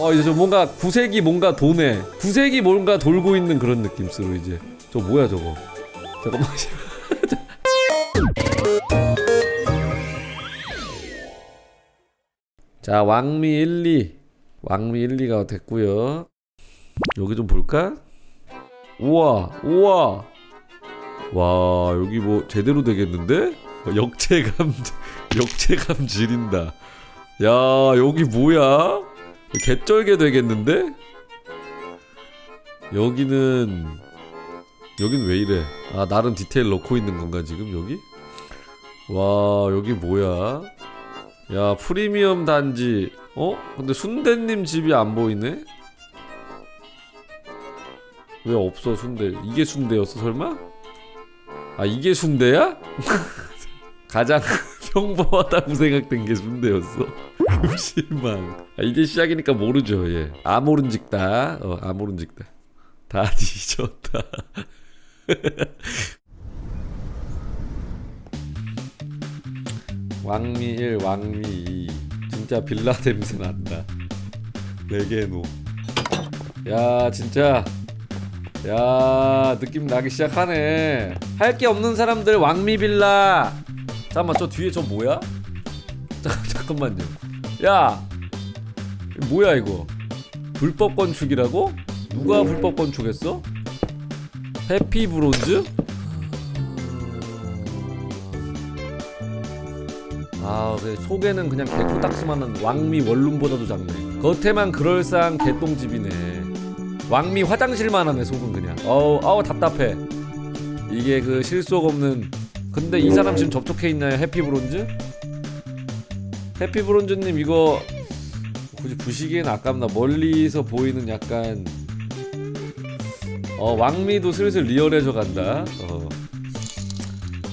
어 이제 좀 뭔가 구색이 뭔가 도네. 구색이 뭔가 돌고 있는 그런 느낌으로 이제. 저 뭐야 저거? 잠깐만. 자 왕미 1, 2 왕미 1, 2가 됐고요. 여기 좀 볼까? 우와 우와. 와 여기 뭐 제대로 되겠는데? 어, 역체감 역체감 지린다. 야 여기 뭐야? 개쩔게 되겠는데? 여기는 여긴 왜 이래? 아 나름 디테일 넣고 있는 건가 지금 여기? 와 여기 뭐야? 야 프리미엄 단지 어? 근데 순대님 집이 안 보이네? 왜 없어 순대? 이게 순대였어 설마? 아 이게 순대야? 가장 평범하다고 생각된 게 순대였어. 금실만. 아, 이제 시작이니까 모르죠. 예. 아모른 직다. 어, 아모른 직다. 다 뒤졌다. 왕미 1, 왕미 2. 진짜 빌라 냄새 난다. 레게노. 야, 진짜. 야, 느낌 나기 시작하네. 할 게 없는 사람들 왕미 빌라. 잠깐만, 저 뒤에 저 뭐야? 잠깐, 잠깐만요. 야, 뭐야 이거? 불법 건축이라고? 누가 불법 건축했어? 해피 브론즈? 아, 그래 속에는 그냥 개코딱지만한 왕미 원룸보다도 작네. 겉에만 그럴싸한 개똥집이네. 왕미 화장실만 하네 속은 그냥. 어우, 어우 답답해. 이게 그 실속 없는. 근데 이 사람 지금 접촉해 있나요? 해피 브론즈? 해피 브론즈님 이거 굳이 부시기엔 아깝나 멀리서 보이는 약간 어 왕미도 슬슬 리얼해져 간다. 어.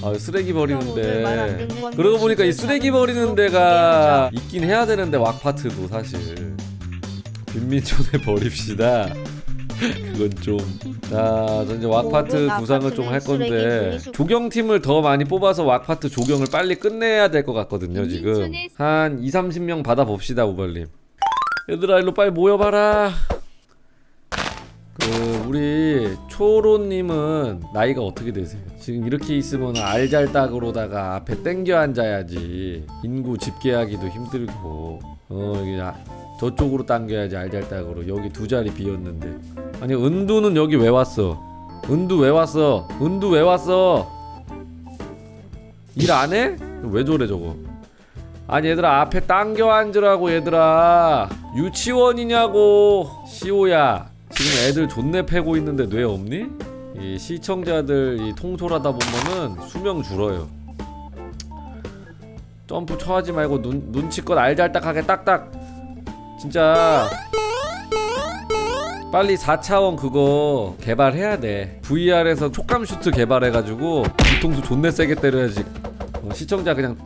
아 쓰레기 버리는데 그러고 보니까 이 쓰레기 버리는 데가 있긴 해야 되는데 왁파트도 사실 빈민촌에 버립시다. 그건 좀. 자, 저 이제 왁파트 구상을 좀 할 건데 조경 팀을 더 많이 뽑아서 왁파트 조경을 빨리 끝내야 될 것 같거든요. 지금 한 2, 30명 받아 봅시다, 우발님. 얘들아, 일로 빨리 모여봐라. 그 우리 초로님은 나이가 어떻게 되세요? 지금 이렇게 있으면 알잘딱으로다가 앞에 땡겨 앉아야지 인구 집계하기도 힘들고 어 여기 아, 저쪽으로 당겨야지 알잘딱으로 여기 두 자리 비었는데 아니 은두는 여기 왜 왔어? 은두 왜 왔어? 은두 왜 왔어? 일 안 해? 왜 저래 저거? 아니 얘들아 앞에 당겨 앉으라고 얘들아 유치원이냐고 시오야 지금 애들 존내 패고 있는데 뇌 없니? 이 시청자들 이 통솔하다 보면은 수명 줄어요 점프 쳐하지 말고 눈, 눈치껏 알잘딱하게 딱딱 진짜 빨리 4차원 그거 개발해야 돼. VR에서 촉감 슈트 개발해가지고 뒤통수 존내 세게 때려야지. 어, 시청자 그냥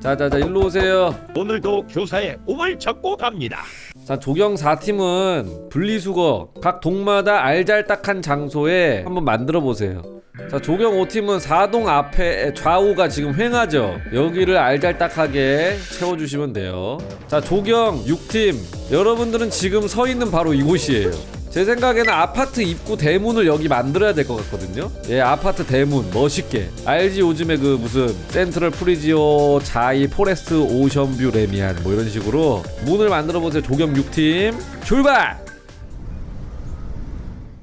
자자자 일로 오세요. 오늘도 교사의 꿈을 접고 갑니다. 자 조경 4팀은 분리수거 각 동마다 알잘딱한 장소에 한번 만들어 보세요. 자 조경 5팀은 4동 앞에 좌우가 지금 횡하죠? 여기를 알잘딱하게 채워주시면 돼요. 자 조경 6팀. 여러분들은 지금 서 있는 바로 이곳이에요 제 생각에는 아파트 입구 대문을 여기 만들어야 될 것 같거든요. 예 아파트 대문 멋있게. 알지? 요즘에 그 무슨 센트럴 프리지오 자이 포레스트 오션뷰 레미안 뭐 이런 식으로 문을 만들어 보세요 조경 6팀. 출발!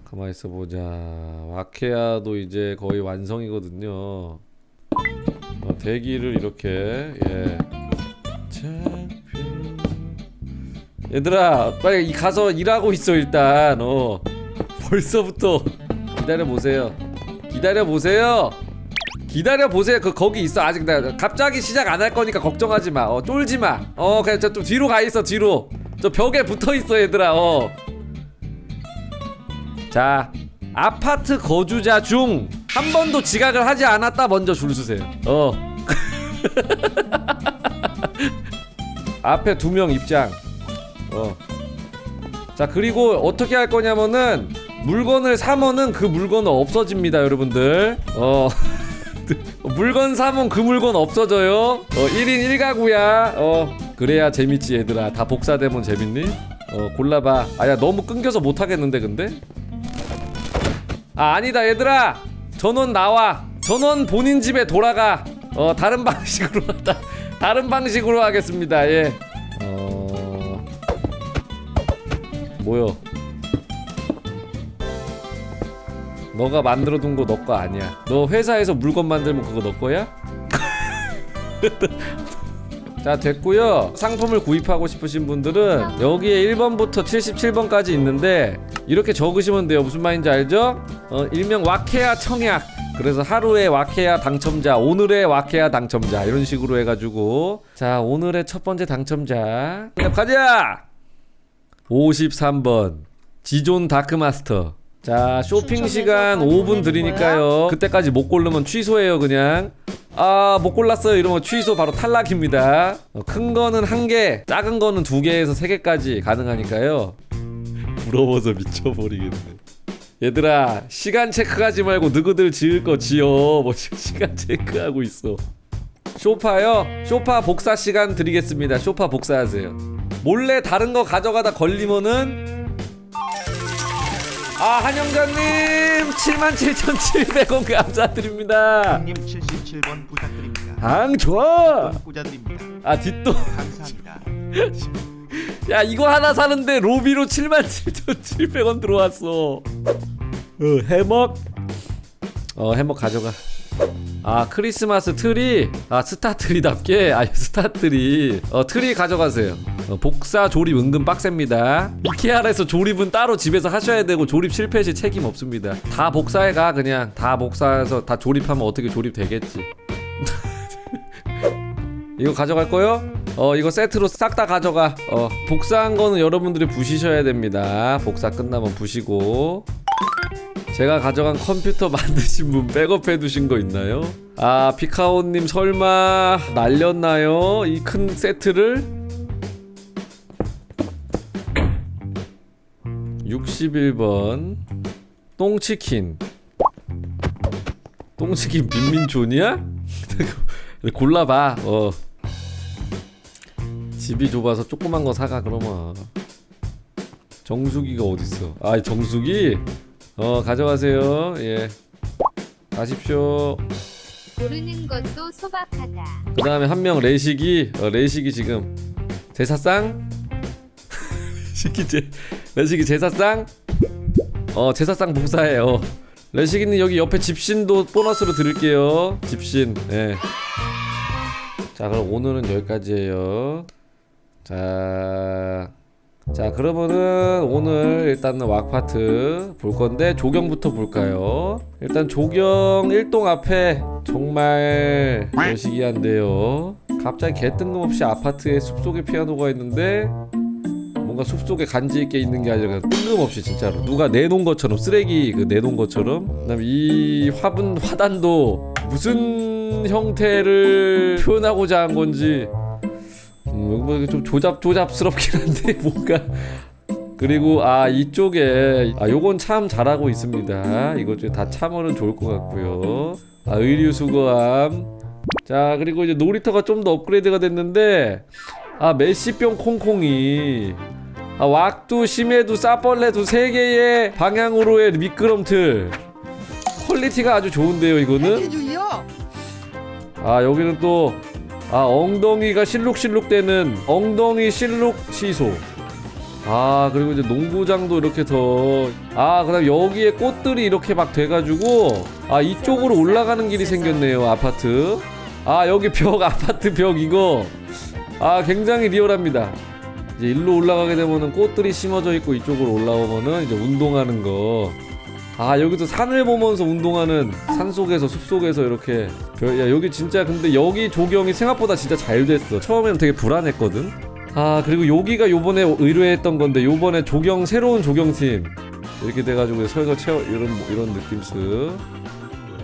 가만히 있어 보자. 와케아도 이제 거의 완성이거든요. 어, 대기를 이렇게 예 얘들아 빨리 이 가서 일하고 있어 일단. 어. 벌써부터. 기다려 보세요. 기다려 보세요. 기다려 보세요. 그 거기 있어. 아직 나 갑자기 시작 안 할 거니까 걱정하지 마 어 쫄지 마 어 그냥 저 좀 뒤로 가 있어 뒤로. 저 벽에 붙어 있어 얘들아. 어 자 아파트 거주자 중 한 번도 지각을 하지 않았다. 먼저 줄 서세요. 어. 앞에 두 명 입장 어. 자 그리고 어떻게 할 거냐면은 물건을 사면은 그 물건은 없어집니다 여러분들. 어. 물건 사면 그 물건 없어져요. 어 1인 1가구야. 어. 그래야 재밌지 얘들아. 다 복사되면 재밌니? 어 골라봐. 아야 너무 끊겨서 못하겠는데 근데? 아 아니다 얘들아. 전원 나와. 전원 본인 집에 돌아가. 어 다른 방식으로 하다. 다른 방식으로 하겠습니다. 예 뭐요 너가 만들어둔 거 너 거 아니야. 너 회사에서 물건 만들면 그거 너 거야? 자 됐고요. 상품을 구입하고 싶으신 분들은 여기에 1번부터 77번까지 있는데 이렇게 적으시면 돼요. 무슨 말인지 알죠? 어, 일명 와케아 청약. 그래서 하루의 와케아 당첨자 오늘의 와케아 당첨자 이런 식으로 해가지고. 자 오늘의 첫 번째 당첨자. 야, 가자 53번. 지존 다크마스터. 자 쇼핑 시간 5분 드리니까요. 그때까지 못 고르면 취소해요 그냥. 아 못 골랐어요 이러면 취소 바로 탈락입니다. 어, 큰 거는 한개 작은 거는 두 개에서 세 개까지 가능하니까요. 부러워서 미쳐버리겠네. 얘들아 시간 체크하지 말고 너희들 지을 거 지어 뭐 지금 시간 체크하고 있어. 쇼파요? 쇼파 복사 시간 드리겠습니다. 쇼파 복사하세요 몰래 다른 거 가져가다 걸리면은 아 한영자님 77,700원 감사드립니다 님 77번 부탁드립니다. ang 좋아 꾸자드립니다. 아 뒷돈 감사합니다. 야 이거 하나 사는데 로비로 77,700원 들어왔어 어 해먹 어 해먹 가져가 아 크리스마스 트리? 아 스타트리답게? 아 스타트리. 어 트리 가져가세요. 어, 복사 조립 은근 빡셉니다. 이케아에서 조립은 따로 집에서 하셔야 되고 조립 실패 시 책임 없습니다. 다 복사해가 그냥. 다 복사해서 다 조립하면 어떻게 조립 되겠지. 이거 가져갈 거요? 어 이거 세트로 싹 다 가져가. 어 복사한 거는 여러분들이 부시셔야 됩니다. 복사 끝나면 부시고 제가 가져간 컴퓨터 만드신 분 백업해 두신 거 있나요? 아 피카오님 설마 날렸나요? 이 큰 세트를? 61번 똥치킨 똥치킨 빈민촌이야? 골라봐 어 집이 좁아서 조그만 거 사가 그러면 정수기가 어딨어 아 정수기? 어 가져가세요. 예. 가십시오. 고르는 것도 소박하다. 그 다음에 한 명 레식이 어, 레식이 지금 제사상? 레식이 제 레식이 제사상? 어 제사상 복사해요. 레식이님 여기 옆에 집신도 보너스로 드릴게요. 집신. 예. 자 그럼 오늘은 여기까지예요. 자, 자 그러면은 오늘 일단은 왁파트 볼 건데 조경부터 볼까요? 일단 조경 1동 앞에 정말 여시기한데요. 갑자기 개 뜬금없이 아파트에 숲속에 피아노가 있는데 뭔가 숲속에 간지 있게 있는 게 아니라 뜬금없이 진짜로 누가 내놓은 것처럼 쓰레기 그 내놓은 것처럼 그다음 이 화분 화단도 무슨 형태를 표현하고자 한 건지 음, 뭐 좀 조잡 조잡스럽긴 한데 뭔가 그리고 아 이쪽에 아 요건 참 잘하고 있습니다. 이거 다 참으면 좋을 것 같고요. 아 의류 수거함. 자 그리고 이제 놀이터가 좀 더 업그레이드가 됐는데 아 메시병 콩콩이 아 왁두 심해두 싸벌레두 세 개의 방향으로의 미끄럼틀 퀄리티가 아주 좋은데요 이거는. 아 여기는 또 아 엉덩이가 실룩실룩대는 엉덩이 실룩 시소. 아 그리고 이제 농구장도 이렇게 더 아 그다음 여기에 꽃들이 이렇게 막 돼가지고 아 이쪽으로 올라가는 길이 생겼네요 아파트. 아 여기 벽 아파트 벽 이거. 아 굉장히 리얼합니다. 이제 일로 올라가게 되면은 꽃들이 심어져 있고 이쪽으로 올라오면은 이제 운동하는 거. 아 여기도 산을 보면서 운동하는 산 속에서 숲 속에서 이렇게. 별- 야 여기 진짜 근데 여기 조경이 생각보다 진짜 잘 됐어. 처음에는 되게 불안했거든? 아 그리고 여기가 요번에 의뢰했던 건데 요번에 조경 새로운 조경팀. 이렇게 돼가지고 설거 채워 이런 이런 느낌스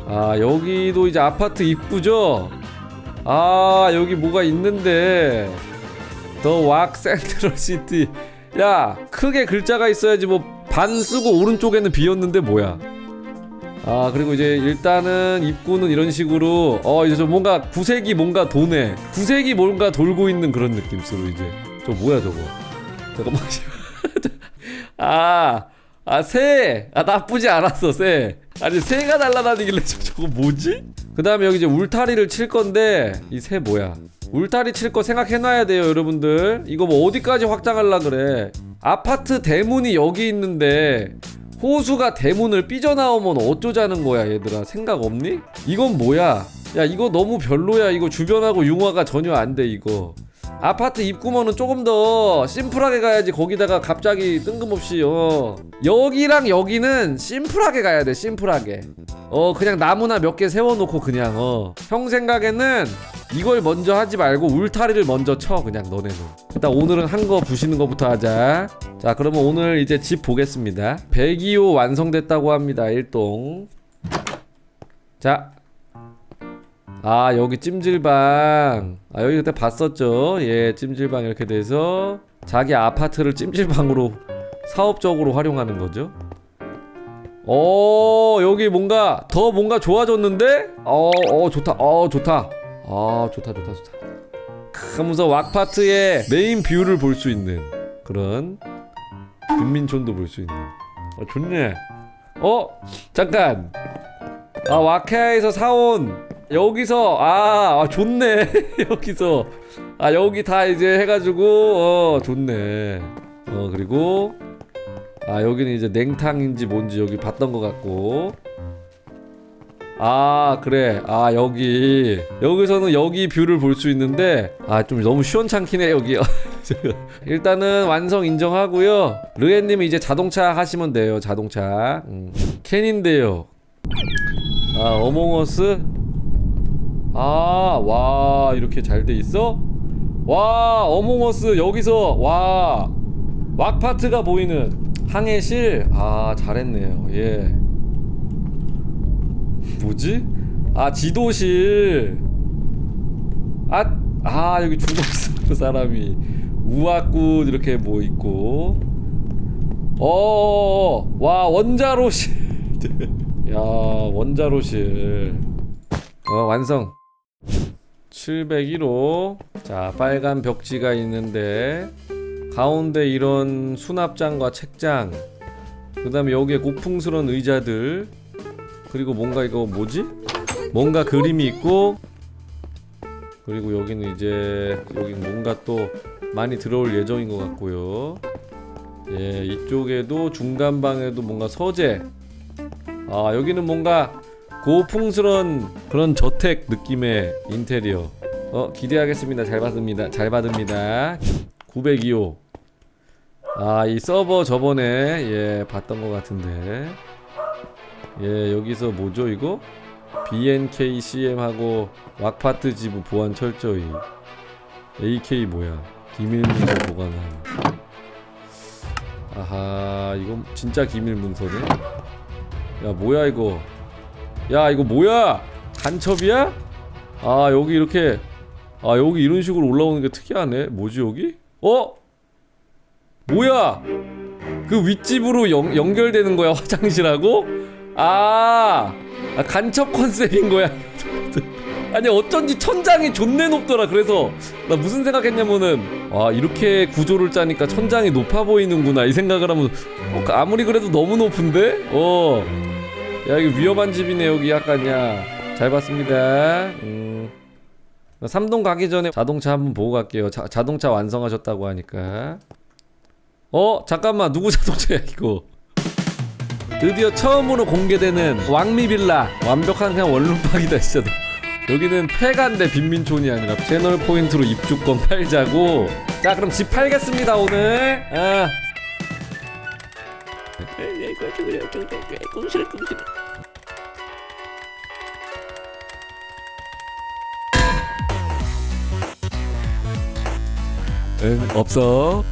아 여기도 이제 아파트 입구죠? 아 여기 뭐가 있는데. 더왁 센트럴 시티. 야 크게 글자가 있어야지 뭐 반 쓰고 오른쪽에는 비었는데 뭐야 아 그리고 이제 일단은 입구는 이런 식으로 어 이제 좀 뭔가 구색이 뭔가 도네 구색이 뭔가 돌고 있는 그런 느낌으로 이제 저 뭐야 저거 잠깐만 아, 아, 새. 아, 나쁘지 않았어, 새. 아니, 새가 날아다니길래 저, 저거 뭐지? 그 다음에 여기 이제 울타리를 칠 건데, 이 새 뭐야? 울타리 칠 거 생각해놔야 돼요, 여러분들. 이거 뭐 어디까지 확장하려 그래? 아파트 대문이 여기 있는데, 호수가 대문을 삐져나오면 어쩌자는 거야, 얘들아. 생각 없니? 이건 뭐야? 야, 이거 너무 별로야. 이거 주변하고 융화가 전혀 안 돼, 이거. 아파트 입구문은 조금 더 심플하게 가야지 거기다가 갑자기 뜬금없이 어. 여기랑 여기는 심플하게 가야 돼 심플하게. 어 그냥 나무나 몇 개 세워놓고 그냥 어 형 생각에는 이걸 먼저 하지 말고 울타리를 먼저 쳐 그냥 너네는. 일단 오늘은 한 거 부시는 거부터 하자. 자 그러면 오늘 이제 집 보겠습니다. 102호 완성됐다고 합니다 1동. 자 아 여기 찜질방. 아 여기 그때 봤었죠? 예 찜질방 이렇게 돼서 자기 아파트를 찜질방으로 사업적으로 활용하는 거죠. 어 여기 뭔가 더 뭔가 좋아졌는데? 어어 좋다. 어 좋다. 아 좋다 좋다 좋다. 크, 하면서 왁파트의 메인 뷰를 볼 수 있는 그런 빈민촌도 볼 수 있는. 어 좋네. 어 잠깐. 아 와케아에서 사온 여기서 아, 아, 좋네. 여기서. 아 여기 다 이제 해가지고 어 좋네. 어 그리고 아 여기는 이제 냉탕인지 뭔지 여기 봤던 것 같고. 아 그래. 아 여기. 여기서는 여기 뷰를 볼 수 있는데 아 좀 너무 시원찮긴 해 여기. 일단은 완성 인정하고요. 르엔님은 이제 자동차 하시면 돼요 자동차. 음. 캔인데요. 아 어몽어스 아, 와, 이렇게 잘 돼 있어? 와, 어몽어스 여기서 와. 왁파트가 보이는 항해실. 아, 잘했네요. 예. 뭐지? 아, 지도실. 아, 아, 여기 죽어 있어. 그 사람이. 우악굿 이렇게 뭐 있고. 어, 와, 원자로실. 야, 원자로실. 어, 완성. 701호. 자, 빨간 벽지가 있는데 가운데 이런 수납장과 책장. 그 다음에 여기에 고풍스러운 의자들. 그리고 뭔가 이거 뭐지? 뭔가 그림이 있고 그리고 여기는 이제 여기 뭔가 또 많이 들어올 예정인 것 같고요. 예, 이쪽에도 중간 방에도 뭔가 서재. 아, 여기는 뭔가 고풍스런 그런 저택 느낌의 인테리어. 어 기대하겠습니다. 잘 받습니다. 잘 받습니다. 902호. 아 이 서버 저번에 예 봤던 것 같은데. 예 여기서 뭐죠 이거? BNKCM하고 왁파트 지부 보안 철저히. AK 뭐야? 기밀 문서 보관함. 아하 이건 진짜 기밀 문서네. 야 뭐야 이거? 야 이거 뭐야 간첩이야? 아 여기 이렇게 아 여기 이런 식으로 올라오는 게 특이하네 뭐지 여기? 어? 뭐야 그 윗집으로 연, 연결되는 거야 화장실하고? 아, 아 간첩 컨셉인 거야 아니 어쩐지 천장이 존내 높더라 그래서 나 무슨 생각했냐면은 와 이렇게 구조를 짜니까 천장이 높아 보이는구나 이 생각을 하면 어, 아무리 그래도 너무 높은데? 어 야 이거 위험한 집이네 여기 약간 야잘 봤습니다. 음. 삼동 가기 전에 자동차 한번 보고 갈게요. 자, 자동차 완성하셨다고 하니까. 어 잠깐만. 누구 자동차야 이거? 드디어 처음으로 공개되는 왕미빌라. 완벽한 그냥 원룸팍이다 진짜. 여기는 폐가인데 빈민촌이 아니라 채널 포인트로 입주권 팔자고. 자 그럼 집 팔겠습니다 오늘. 아. 응 없어